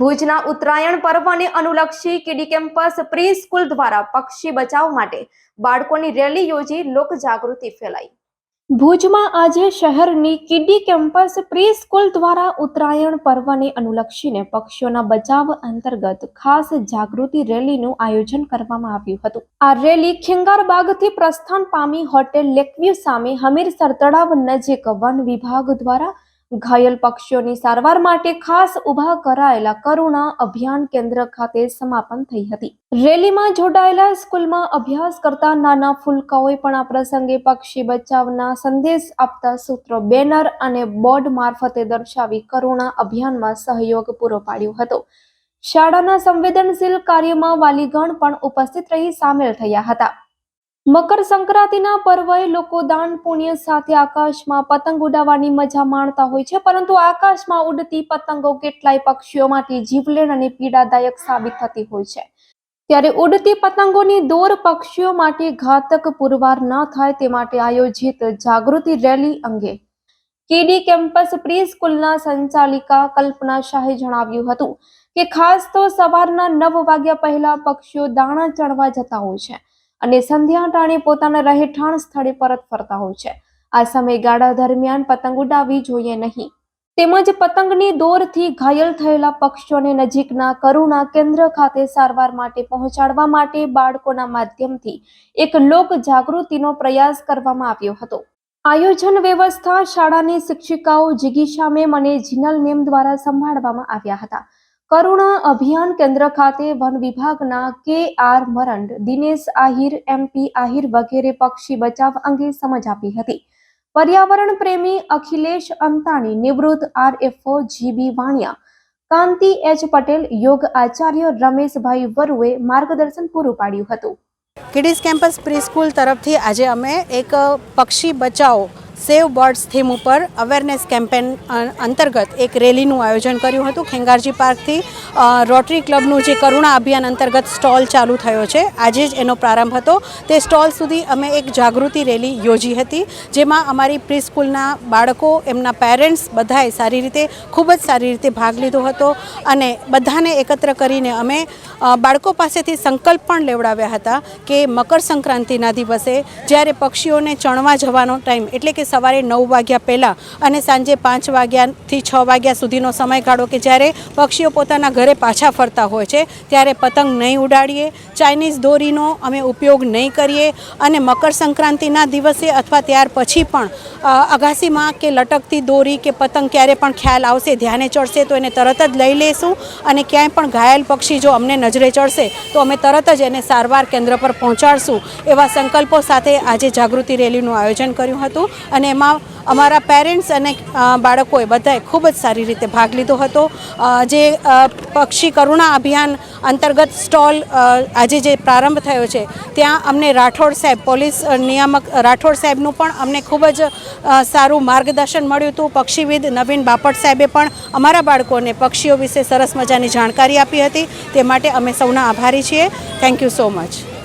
ભુજના ઉત્તરાયણ પર્વને અનુલક્ષી કિડી કેમ્પસ પ્રી સ્કૂલ દ્વારા પક્ષી બચાવ માટે બાળકોની રેલી યોજી લોક જાગૃતિ ફેલાઈ. ભુજમાં આજે શહેરની કિડી કેમ્પસ પ્રી સ્કૂલ દ્વારા ઉત્તરાયણ પર્વને અનુલક્ષીને પક્ષીઓના બચાવ અંતર્ગત ખાસ જાગૃતિ રેલીનું આયોજન કરવામાં આવ્યું હતું. આ રેલી ખેંગારબાગથી પ્રસ્થાન પામી હોટેલ લેકવ્યુ સામે હમીરસર તળાવ નજીક વન વિભાગ દ્વારા ઘાયલ પક્ષીઓની સારવાર માટે ખાસ ઊભા કરાયેલા કરુણા અભિયાન કેન્દ્ર ખાતે સમાપન થઈ હતી. રેલીમાં જોડાયેલા સ્કૂલમાં અભ્યાસ કરતા નાના ફૂલકાઓએ પણ આ પ્રસંગે પક્ષી બચાવના સંદેશ આપતા સૂત્રો બેનર અને બોર્ડ મારફતે દર્શાવી કરુણા અભિયાનમાં સહયોગ પૂરો પાડ્યો હતો. શાળાના સંવેદનશીલ કાર્યમાં વાલીગણ પણ ઉપસ્થિત રહી સામેલ થયા હતા. મકર સંક્રાંતિના પર્વે લોકો દાન પુણ્ય સાથે આકાશમાં પતંગ ઉડાવવાની મજા માણતા હોય છે, પરંતુ આકાશમાં ઉડતી પતંગો કેટલાય પક્ષીઓ માટે જીવલેણ અને પીડાદાયક સાબિત થતી હોય છે. ત્યારે ઉડતી પતંગોની દોર પક્ષીઓ માટે ઘાતક પુરવાર ન થાય તે માટે આયોજિત જાગૃતિ રેલી અંગે કેડી કેમ્પસ પ્રી સ્કૂલના સંચાલિકા કલ્પના શાહે જણાવ્યું હતું કે ખાસ તો સવારના નવ વાગ્યા પહેલા પક્ષીઓ દાણા ચણવા જતા હોય છે. અને સંધ્યા ટાણે પોતાના રહેઠાણ સ્થળે પરત ફરતા હોય છે. આ સમયગાળા દરમિયાન પતંગ ઉડાવવી જોઈએ નહીં. તેમજ પતંગની દોરથી ઘાયલ થયેલા પક્ષીઓને નજીકના કરુણા કેન્દ્ર ખાતે સારવાર માટે પહોંચાડવા માટે બાળકોના માધ્યમથી એક લોક જાગૃતિનો પ્રયાસ કરવામાં આવ્યો હતો. આયોજન વ્યવસ્થા શાળાની શિક્ષિકાઓ જિગીશા મેમ અને જીનલ મેમ દ્વારા સંભાળવામાં આવ્યા હતા. કરુણા અભિયાન કેન્દ્ર ખાતે વન વિભાગના K R Marand, Dinesh Ahir MP Ahir વગેરે પક્ષી બચાવ અંગે સમજ આપી હતી. પર્યાવરણ પ્રેમી અખિલેશ અંતાણી, નિવૃત્ત RFO GB Vaniya, Kanti H Patel, યોગ આચાર્ય રમેશભાઈ વરુએ માર્ગદર્શન પૂરું પાડ્યું હતું. કિડીઝ કેમ્પસ પ્રીસ્કૂલ તરફથી આજે અમે એક પક્ષી બચાવો સેવ બર્ડ્સ થીમ ઉપર અવેરનેસ કેમ્પેન અંતર્ગત એક રેલીનું આયોજન કર્યું હતું ખેંગારજી પાર્કથી. રોટરી ક્લબનું જે કરુણા અભિયાન અંતર્ગત સ્ટોલ ચાલુ થયો છે. આજે જ એનો પ્રારંભ હતો. તે સ્ટોલ સુધી અમે એક જાગૃતિ રેલી યોજી હતી, જેમાં અમારી પ્રીસ્કૂલના બાળકો, એમના પેરેન્ટ્સ બધાએ સારી રીતે, ખૂબ જ સારી રીતે ભાગ લીધો હતો અને બધાને એકત્ર કરીને અમે બાળકો પાસેથી સંકલ્પ પણ લેવડાવ્યા હતા કે મકર સંક્રાંતિના દિવસે જ્યારે પક્ષીઓને ચણવા જવાનો ટાઈમ એટલે કે સવારે નવ વાગ્યા પહેલાં અને સાંજે પાંચ વાગ્યાથી છ વાગ્યા સુધીનો સમયગાળો કે જ્યારે પક્ષીઓ પોતાના ઘરે પાછા ફરતા હોય છે, ત્યારે પતંગ નહીં ઉડાડીએ, ચાઇનીઝ દોરીનો અમે ઉપયોગ નહીં કરીએ અને મકર સંક્રાંતિના દિવસે અથવા ત્યાર પછી પણ અગાસીમાં કે લટકતી દોરી કે પતંગ ક્યારે પણ ખ્યાલ આવશે, ધ્યાને ચડશે તો એને તરત જ લઈ લેશું અને ક્યાંય પણ ઘાયલ પક્ષી જો અમને નજરે ચડશે તો અમે તરત જ એને સારવાર કેન્દ્ર પર પહોંચાડશું, એવા સંકલ્પો સાથે આજે જાગૃતિ રેલીનું આયોજન કર્યું હતું. અને એમાં અમારા પેરેન્ટ્સ અને બાળકોએ બધાએ ખૂબ જ સારી રીતે ભાગ લીધો હતો. જે પક્ષી કરુણા અભિયાન અંતર્ગત સ્ટોલ આજે જે પ્રારંભ થયો છે, ત્યાં અમને રાઠોડ સાહેબ, પોલીસ નિયામક રાઠોડ સાહેબનું પણ અમને ખૂબ જ સારું માર્ગદર્શન મળ્યું હતું. પક્ષીવિદ નવીન બાપટ સાહેબે પણ અમારા બાળકોને પક્ષીઓ વિશે સરસ મજાની જાણકારી આપી હતી. તે માટે અમે સૌના આભારી છીએ. Thank you so much